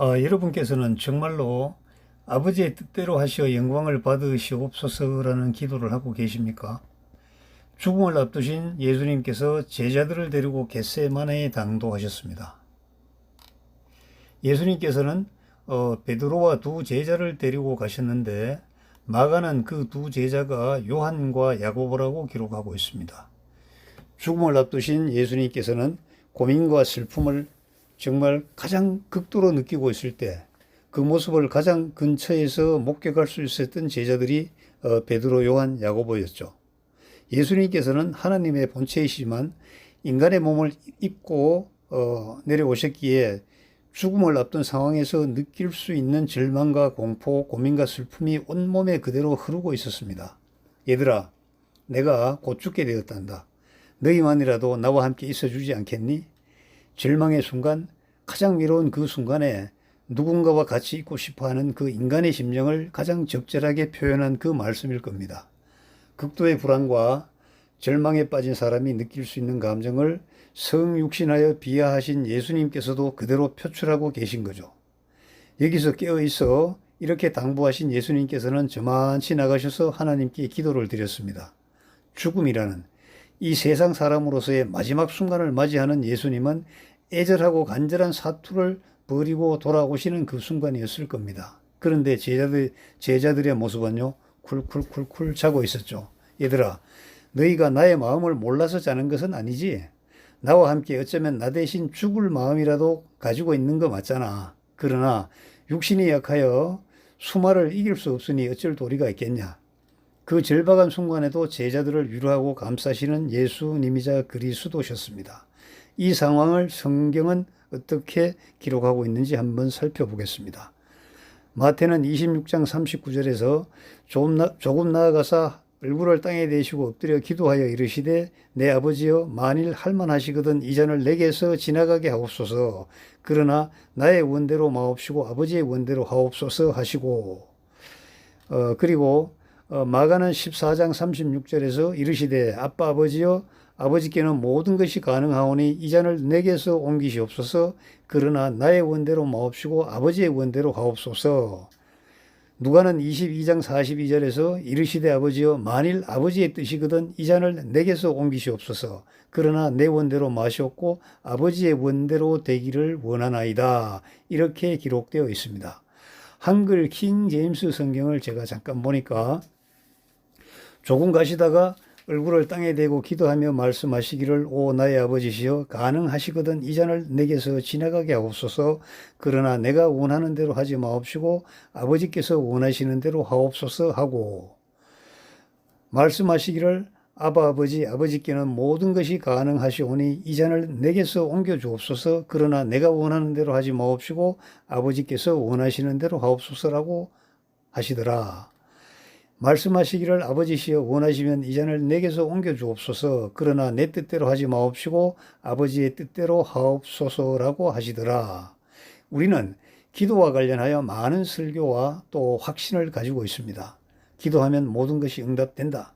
어, 여러분께서는 정말로 아버지의 뜻대로 하시어 영광을 받으시옵소서라는 기도를 하고 계십니까? 죽음을 앞두신 예수님께서 제자들을 데리고 겟세마네에 당도하셨습니다. 예수님께서는 어, 베드로와 두 제자를 데리고 가셨는데 마가는 그 두 제자가 요한과 야고보라고 기록하고 있습니다. 죽음을 앞두신 예수님께서는 고민과 슬픔을 정말 가장 극도로 느끼고 있을 때 그 모습을 가장 근처에서 목격할 수 있었던 제자들이 어, 베드로, 요한, 야고보였죠. 예수님께서는 하나님의 본체이시지만 인간의 몸을 입고 어, 내려오셨기에 죽음을 앞둔 상황에서 느낄 수 있는 절망과 공포, 고민과 슬픔이 온몸에 그대로 흐르고 있었습니다. 얘들아, 내가 곧 죽게 되었단다. 너희만이라도 나와 함께 있어주지 않겠니? 절망의 순간, 가장 위로운 그 순간에 누군가와 같이 있고 싶어 하는 그 인간의 심정을 가장 적절하게 표현한 그 말씀일 겁니다. 극도의 불안과 절망에 빠진 사람이 느낄 수 있는 감정을 성육신하여 비하하신 예수님께서도 그대로 표출하고 계신 거죠. 여기서 깨어 있어 이렇게 당부하신 예수님께서는 저만치 나가셔서 하나님께 기도를 드렸습니다. 죽음이라는 이 세상 사람으로서의 마지막 순간을 맞이하는 예수님은 애절하고 간절한 사투를 버리고 돌아오시는 그 순간이었을 겁니다. 그런데 제자들, 제자들의 모습은요, 쿨쿨쿨쿨 자고 있었죠. 얘들아, 너희가 나의 마음을 몰라서 자는 것은 아니지. 나와 함께 어쩌면 나 대신 죽을 마음이라도 가지고 있는 거 맞잖아. 그러나 육신이 약하여 수마를 이길 수 없으니 어쩔 도리가 있겠냐. 그 절박한 순간에도 제자들을 위로하고 감싸시는 예수님이자 그리스도셨습니다. 이 상황을 성경은 어떻게 기록하고 있는지 한번 살펴보겠습니다. 마태는 26장 39절에서 조금, 나, 조금 나아가사 얼굴을 땅에 대시고 엎드려 기도하여 이르시되 내 아버지여 만일 할만하시거든 이 잔을 내게서 지나가게 하옵소서 그러나 나의 원대로 마옵시고 아버지의 원대로 하옵소서 하시고 어, 그리고 어, 마가는 14장 36절에서 이르시되 아빠 아버지여 아버지께는 모든 것이 가능하오니 이 잔을 내게서 옮기시옵소서. 그러나 나의 원대로 마옵시고 아버지의 원대로 하옵소서. 누가는 22장 42절에서 이르시되 아버지여 만일 아버지의 뜻이거든 이 잔을 내게서 옮기시옵소서. 그러나 내 원대로 마시옵고 아버지의 원대로 되기를 원하나이다. 이렇게 기록되어 있습니다. 한글 킹 제임스 성경을 제가 잠깐 보니까 조금 가시다가 얼굴을 땅에 대고 기도하며 말씀하시기를 오 나의 아버지시여 가능하시거든 이 잔을 내게서 지나가게 하옵소서. 그러나 내가 원하는 대로 하지 마옵시고 아버지께서 원하시는 대로 하옵소서 하고. 말씀하시기를 아바 아버지 아버지께는 모든 것이 가능하시오니 이 잔을 내게서 옮겨 주옵소서. 그러나 내가 원하는 대로 하지 마옵시고 아버지께서 원하시는 대로 하옵소서라고 하시더라. 말씀하시기를 아버지시여 원하시면 이 잔을 내게서 옮겨 주옵소서 그러나 내 뜻대로 하지 마옵시고 아버지의 뜻대로 하옵소서라고 하시더라. 우리는 기도와 관련하여 많은 설교와 또 확신을 가지고 있습니다. 기도하면 모든 것이 응답된다.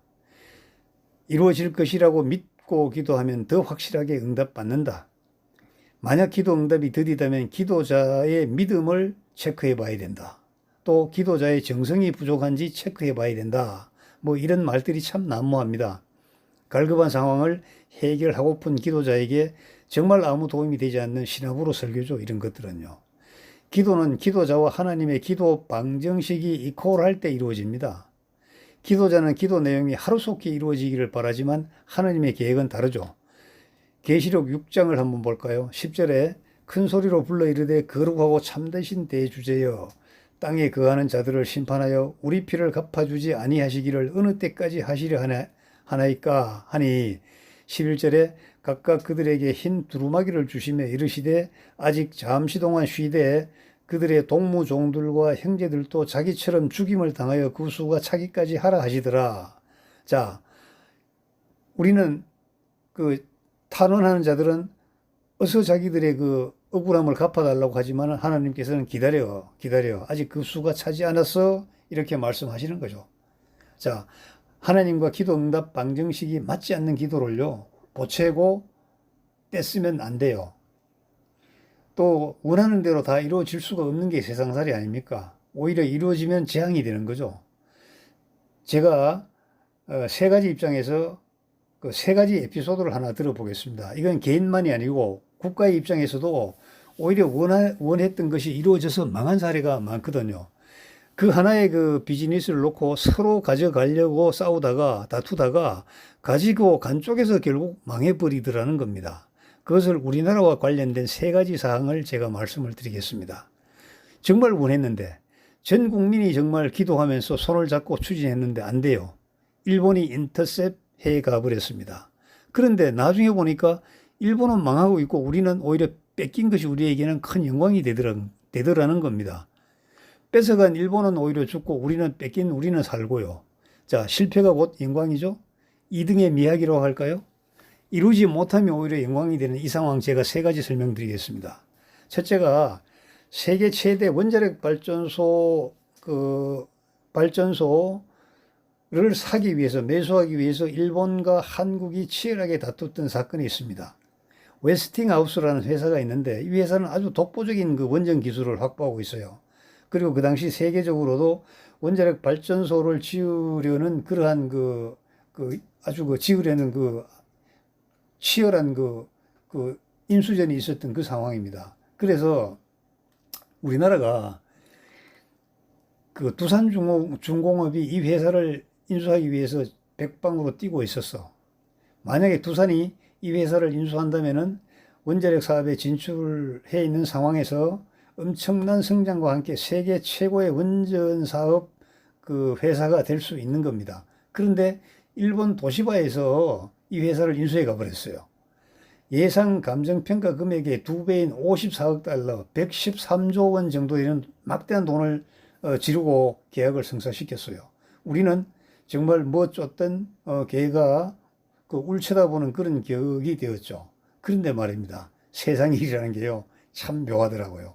이루어질 것이라고 믿고 기도하면 더 확실하게 응답받는다. 만약 기도 응답이 더디다면 기도자의 믿음을 체크해 봐야 된다. 또 기도자의 정성이 부족한지 체크해 봐야 된다. 뭐 이런 말들이 참 난무합니다. 갈급한 상황을 해결하고픈 기도자에게 정말 아무 도움이 되지 않는 신압으로 설교죠. 이런 것들은요. 기도는 기도자와 하나님의 기도 방정식이 이퀄할 때 이루어집니다. 기도자는 기도 내용이 하루속히 이루어지기를 바라지만 하나님의 계획은 다르죠. 계시록 6장을 한번 볼까요? 10절에 큰 소리로 불러 이르되 거룩하고 참되신 대주제여 땅에 거하는 자들을 심판하여 우리 피를 갚아주지 아니하시기를 어느 때까지 하시려 하나, 하나이까 하니 11절에 각각 그들에게 흰 두루마기를 주시며 이르시되 아직 잠시 동안 쉬되 그들의 동무종들과 형제들도 자기처럼 죽임을 당하여 그 수가 차기까지 하라 하시더라. 자, 우리는 그 탄원하는 자들은 어서 자기들의 그 억울함을 갚아달라고 하지만 하나님께서는 기다려, 기다려. 아직 그 수가 차지 않았어. 이렇게 말씀하시는 거죠. 자, 하나님과 기도 응답 방정식이 맞지 않는 기도를요, 보채고 떼쓰면 안 돼요. 또 원하는 대로 다 이루어질 수가 없는 게 세상살이 아닙니까? 오히려 이루어지면 재앙이 되는 거죠. 제가 어, 세 가지 입장에서 그 세 가지 에피소드를 하나 들어보겠습니다. 이건 개인만이 아니고 국가의 입장에서도 오히려 원하, 원했던 것이 이루어져서 망한 사례가 많거든요. 그 하나의 그 비즈니스를 놓고 서로 가져가려고 싸우다가 다투다가 가지고 간 쪽에서 결국 망해버리더라는 겁니다. 그것을 우리나라와 관련된 세 가지 사항을 제가 말씀을 드리겠습니다. 정말 원했는데 전 국민이 정말 기도하면서 손을 잡고 추진했는데 안 돼요. 일본이 인터셉 해 가버렸습니다. 그런데 나중에 보니까 일본은 망하고 있고 우리는 오히려 뺏긴 것이 우리에게는 큰 영광이 되더라, 되더라는 겁니다. 뺏어간 일본은 오히려 죽고 우리는 뺏긴 우리는 살고요. 자, 실패가 곧 영광이죠? 2등의 미학이라고 할까요? 이루지 못하면 오히려 영광이 되는 이 상황 제가 세 가지 설명드리겠습니다. 첫째가 세계 최대 원자력 발전소 그 발전소를 사기 위해서 매수하기 위해서 일본과 한국이 치열하게 다투던 사건이 있습니다. 웨스팅하우스라는 회사가 있는데 이 회사는 아주 독보적인 그 원전 기술을 확보하고 있어요. 그리고 그 당시 세계적으로도 원자력 발전소를 지으려는 그러한 그, 그 아주 그 지으려는 그 치열한 그, 그 인수전이 있었던 그 상황입니다. 그래서 우리나라가 그 두산중공업이 이 회사를 인수하기 위해서 백방으로 뛰고 있었어. 만약에 두산이 이 회사를 인수한다면은 원자력 사업에 진출해 있는 상황에서 엄청난 성장과 함께 세계 최고의 원전 사업 그 회사가 될 수 있는 겁니다. 그런데 일본 도시바에서 이 회사를 인수해 가버렸어요. 예상 감정평가 금액의 두 배인 54억 달러, 113조 원 정도 되는 막대한 돈을 어, 지르고 계약을 성사시켰어요. 우리는 정말 뭐 쫓던 어, 개가 그 울쳐다보는 그런 격이 되었죠. 그런데 말입니다. 세상 일이라는 게요. 참 묘하더라고요.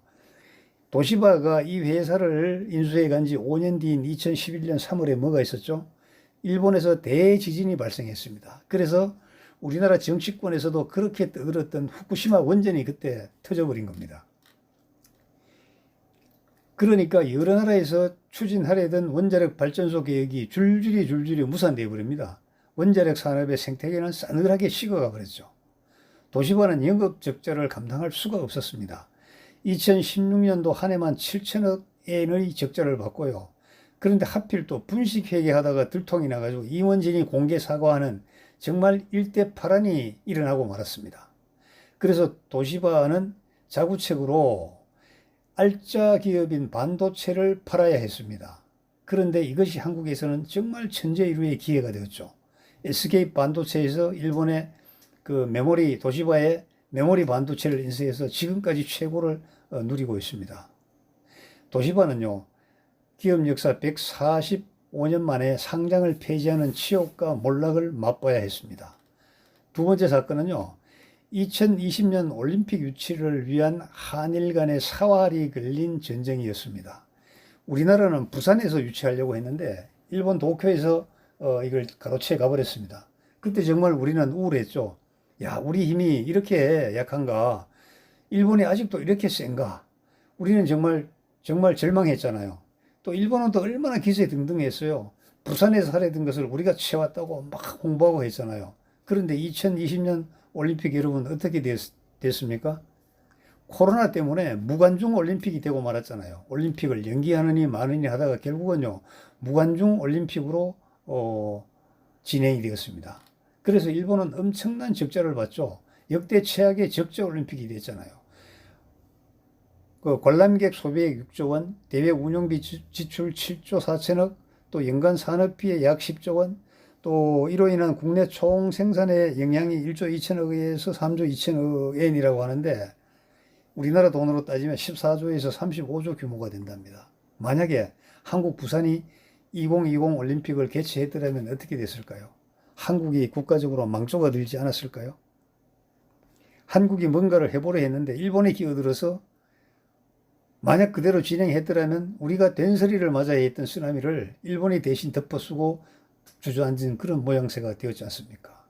도시바가 이 회사를 인수해 간 지 5년 뒤인 2011년 3월에 뭐가 있었죠? 일본에서 대지진이 발생했습니다. 그래서 우리나라 정치권에서도 그렇게 떠들었던 후쿠시마 원전이 그때 터져버린 겁니다. 그러니까 여러 나라에서 추진하려던 원자력 발전소 계획이 줄줄이 줄줄이 무산되어 버립니다. 원자력 산업의 생태계는 싸늘하게 식어가 버렸죠. 도시바는 영업 적자를 감당할 수가 없었습니다. 2016년도 한 해만 7천억 엔의 적자를 받고요. 그런데 하필 또 분식회계 하다가 들통이 나가지고 임원진이 공개 사과하는 정말 일대 파란이 일어나고 말았습니다. 그래서 도시바는 자구책으로 알짜 기업인 반도체를 팔아야 했습니다. 그런데 이것이 한국에서는 정말 천재일우의 기회가 되었죠. SK 반도체에서 일본의 그 메모리 도시바의 메모리 반도체를 인수해서 지금까지 최고를 어, 누리고 있습니다. 도시바는요, 기업 역사 145년 만에 상장을 폐지하는 치욕과 몰락을 맛봐야 했습니다. 두 번째 사건은요, 2020년 올림픽 유치를 위한 한일 간의 사활이 걸린 전쟁이었습니다. 우리나라는 부산에서 유치하려고 했는데 일본 도쿄에서 어, 이걸 가로채 가버렸습니다. 그때 정말 우리는 우울했죠. 야, 우리 힘이 이렇게 약한가? 일본이 아직도 이렇게 센가? 우리는 정말 정말 절망했잖아요. 또 일본은 또 얼마나 기세 등등했어요. 부산에서 하려던 것을 우리가 채웠다고 막 홍보하고 했잖아요. 그런데 2020년 올림픽 여러분 어떻게 됐, 됐습니까? 코로나 때문에 무관중 올림픽이 되고 말았잖아요. 올림픽을 연기하느니 마느니 하다가 결국은요 무관중 올림픽으로 어, 진행이 되었습니다. 그래서 일본은 엄청난 적자를 봤죠. 역대 최악의 적자 올림픽이 됐잖아요. 그 관람객 소비액 6조 원, 대회 운영비 지출 7조 4천억, 또 연간 산업비에 약 10조 원, 또 이로 인한 국내 총 생산의 영향이 1조 2천억에서 3조 2천억 엔이라고 하는데 우리나라 돈으로 따지면 14조에서 35조 규모가 된답니다. 만약에 한국 부산이 2020 올림픽을 개최했더라면 어떻게 됐을까요? 한국이 국가적으로 망조가 들지 않았을까요? 한국이 뭔가를 해보려 했는데 일본이 끼어들어서 만약 그대로 진행했더라면 우리가 된소리를 맞아야 했던 쓰나미를 일본이 대신 덮어쓰고 주저앉은 그런 모양새가 되었지 않습니까?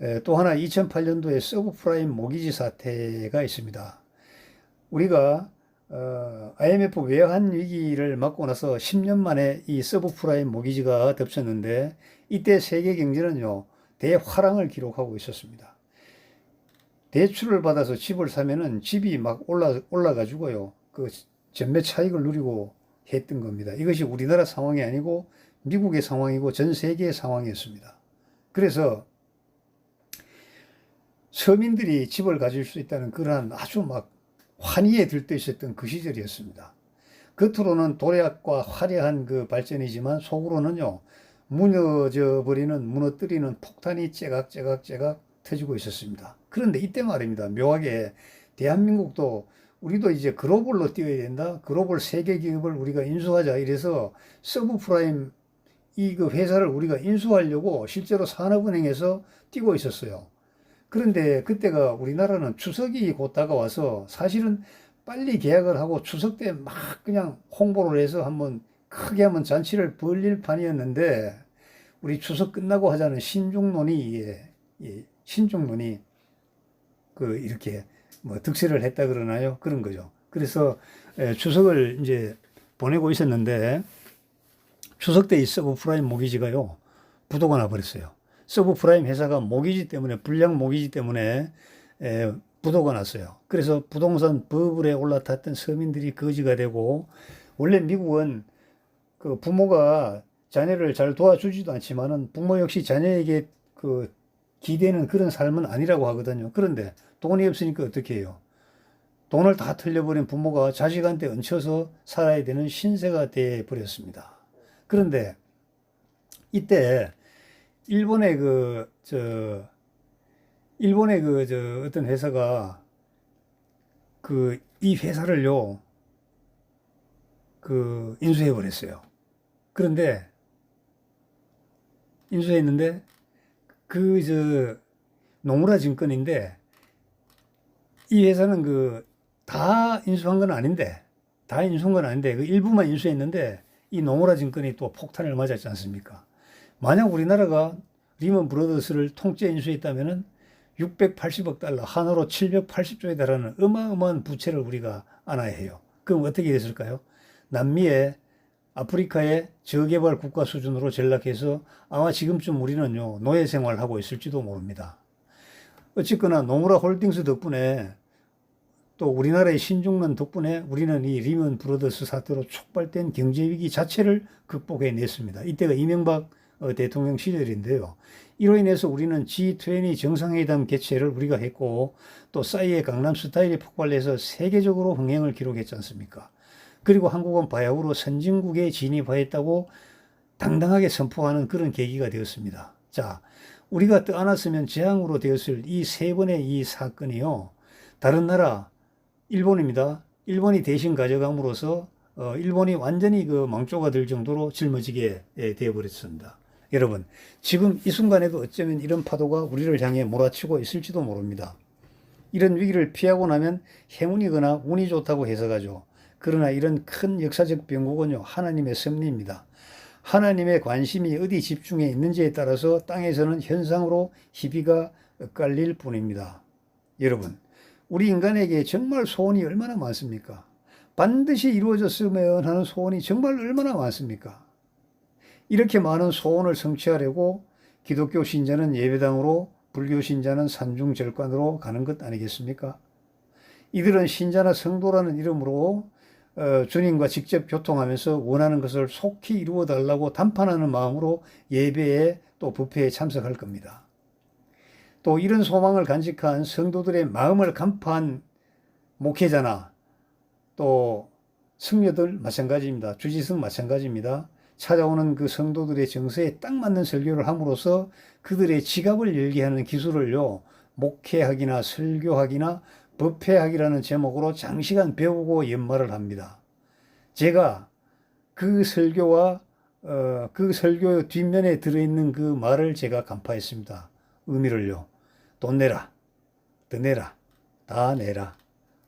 에, 또 하나 2008년도에 서브프라임 모기지 사태가 있습니다. 우리가 어, IMF 외환 위기를 맞고 나서 10년 만에 이 서브프라임 모기지가 덮쳤는데 이때 세계 경제는요 대화랑을 기록하고 있었습니다. 대출을 받아서 집을 사면은 집이 막 올라 올라가지고요 그 전매 차익을 누리고 했던 겁니다. 이것이 우리나라 상황이 아니고 미국의 상황이고 전 세계의 상황이었습니다. 그래서 서민들이 집을 가질 수 있다는 그러한 아주 막 환희에 들떠 있었던 그 시절이었습니다. 겉으로는 도약과 화려한 그 발전이지만 속으로는요, 무너져 버리는, 무너뜨리는 폭탄이 째각째각째각 터지고 있었습니다. 그런데 이때 말입니다. 묘하게 대한민국도 우리도 이제 글로벌로 뛰어야 된다. 글로벌 세계 기업을 우리가 인수하자. 이래서 서브프라임 이 그 회사를 우리가 인수하려고 실제로 산업은행에서 뛰고 있었어요. 그런데 그때가 우리나라는 추석이 곧 다가와서 사실은 빨리 계약을 하고 추석 때 막 그냥 홍보를 해서 한번 크게 한번 잔치를 벌릴 판이었는데 우리 추석 끝나고 하자는 신중론이 예, 예, 신중론이 그 이렇게 뭐 득세를 했다 그러나요? 그런 거죠. 그래서 예, 추석을 이제 보내고 있었는데 추석 때 이 서브프라임 모기지가요 부도가 나버렸어요. 서브프라임 회사가 모기지 때문에 불량 모기지 때문에 에, 부도가 났어요. 그래서 부동산 버블에 올라탔던 서민들이 거지가 되고 원래 미국은 그 부모가 자녀를 잘 도와주지도 않지만은 부모 역시 자녀에게 그 기대는 그런 삶은 아니라고 하거든요. 그런데 돈이 없으니까 어떻게 해요? 돈을 다 틀려버린 부모가 자식한테 얹혀서 살아야 되는 신세가 돼 버렸습니다. 그런데 이때 일본의 그, 저, 일본의 그, 저, 어떤 회사가 그, 이 회사를요, 그, 인수해버렸어요. 그런데, 인수했는데, 그, 저, 노무라 증권인데, 이 회사는 그, 다 인수한 건 아닌데, 다 인수한 건 아닌데, 그 일부만 인수했는데, 이 노무라 증권이 또 폭탄을 맞았지 않습니까? 만약 우리나라가 리먼 브로더스를 통째 인수했다면은 680억 달러, 한화로 780조에 달하는 어마어마한 부채를 우리가 안아야 해요. 그럼 어떻게 됐을까요? 남미에 아프리카의 저개발 국가 수준으로 전락해서 아마 지금쯤 우리는요, 노예 생활을 하고 있을지도 모릅니다. 어쨌거나 노무라 홀딩스 덕분에 또 우리나라의 신중론 덕분에 우리는 이 리먼 브로더스 사태로 촉발된 경제위기 자체를 극복해냈습니다. 이때가 이명박 어, 대통령 시절인데요. 이로 인해서 우리는 G20 정상회담 개최를 우리가 했고 또 싸이의 강남 스타일이 폭발해서 세계적으로 흥행을 기록했지 않습니까? 그리고 한국은 바야흐로 선진국에 진입하였다고 당당하게 선포하는 그런 계기가 되었습니다. 자, 우리가 떠안았으면 재앙으로 되었을 이 세 번의 이 사건이요. 다른 나라, 일본입니다. 일본이 대신 가져감으로써 어, 일본이 완전히 그 망조가 될 정도로 짊어지게 예, 되어버렸습니다. 여러분, 지금 이 순간에도 어쩌면 이런 파도가 우리를 향해 몰아치고 있을지도 모릅니다. 이런 위기를 피하고 나면 행운이거나 운이 좋다고 해석하죠. 그러나 이런 큰 역사적 변곡은요, 하나님의 섭리입니다. 하나님의 관심이 어디 집중해 있는지에 따라서 땅에서는 현상으로 희비가 엇갈릴 뿐입니다. 여러분, 우리 인간에게 정말 소원이 얼마나 많습니까? 반드시 이루어졌으면 하는 소원이 정말 얼마나 많습니까? 이렇게 많은 소원을 성취하려고 기독교 신자는 예배당으로 불교 신자는 산중절관으로 가는 것 아니겠습니까? 이들은 신자나 성도라는 이름으로 어, 주님과 직접 교통하면서 원하는 것을 속히 이루어 달라고 담판하는 마음으로 예배에 또 부패에 참석할 겁니다. 또 이런 소망을 간직한 성도들의 마음을 간파한 목회자나 또 승려들 마찬가지입니다. 주지승 마찬가지입니다. 찾아오는 그 성도들의 정서에 딱 맞는 설교를 함으로써 그들의 지갑을 열게 하는 기술을요, 목회학이나 설교학이나 법회학이라는 제목으로 장시간 배우고 연말을 합니다. 제가 그 설교와 어, 그 설교 뒷면에 들어있는 그 말을 제가 간파했습니다. 의미를요. 돈 내라. 더 내라. 다 내라.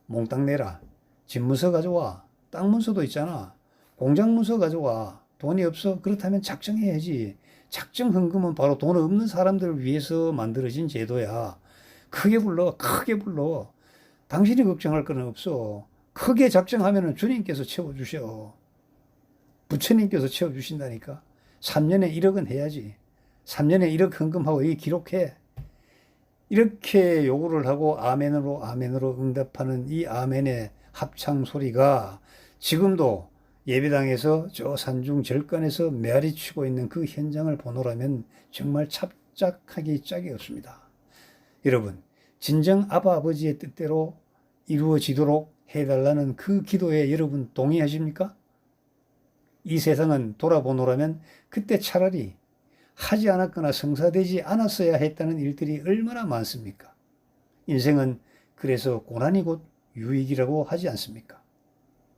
몽땅 내라. 집 문서 가져와. 땅 문서도 있잖아. 공장 문서 가져와. 돈이 없어? 그렇다면 작정해야지. 작정 헌금은 바로 돈 없는 사람들을 위해서 만들어진 제도야. 크게 불러, 크게 불러. 당신이 걱정할 건 없어. 크게 작정하면은 주님께서 채워주셔. 부처님께서 채워주신다니까. 3년에 1억은 해야지. 3년에 1억 헌금하고 이 기록해. 이렇게 요구를 하고 아멘으로 아멘으로 응답하는 이 아멘의 합창 소리가 지금도 예배당에서 저 산중 절간에서 메아리 치고 있는 그 현장을 보노라면 정말 찹짝하기 짝이 없습니다. 여러분, 진정 아바 아버지의 뜻대로 이루어지도록 해달라는 그 기도에 여러분 동의하십니까? 이 세상은 돌아보노라면 그때 차라리 하지 않았거나 성사되지 않았어야 했다는 일들이 얼마나 많습니까? 인생은 그래서 고난이 곧 유익이라고 하지 않습니까?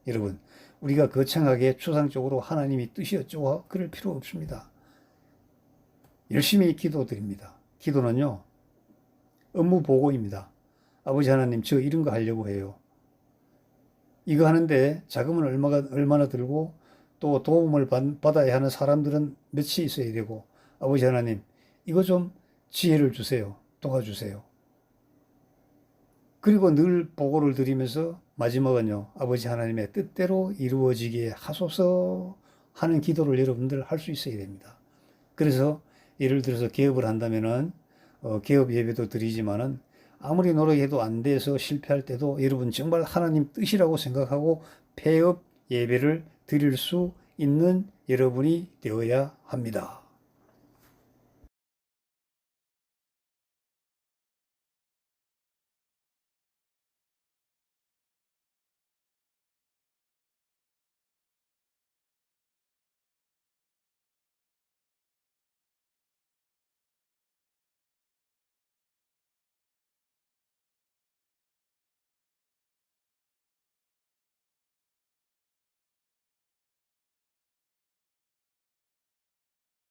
여러분, 우리가 거창하게 추상적으로 하나님이 뜻이 어쩌고 그럴 필요 없습니다. 열심히 기도드립니다. 기도는요, 업무 보고입니다. 아버지 하나님, 저 이런 거 하려고 해요. 이거 하는데 자금은 얼마가, 얼마나 들고 또 도움을 받, 받아야 하는 사람들은 몇이 있어야 되고 아버지 하나님, 이거 좀 지혜를 주세요. 도와주세요. 그리고 늘 보고를 드리면서 마지막은요, 아버지 하나님의 뜻대로 이루어지게 하소서 하는 기도를 여러분들 할 수 있어야 됩니다. 그래서 예를 들어서 개업을 한다면은 어, 개업 예배도 드리지만은 아무리 노력해도 안 돼서 실패할 때도 여러분 정말 하나님 뜻이라고 생각하고 폐업 예배를 드릴 수 있는 여러분이 되어야 합니다.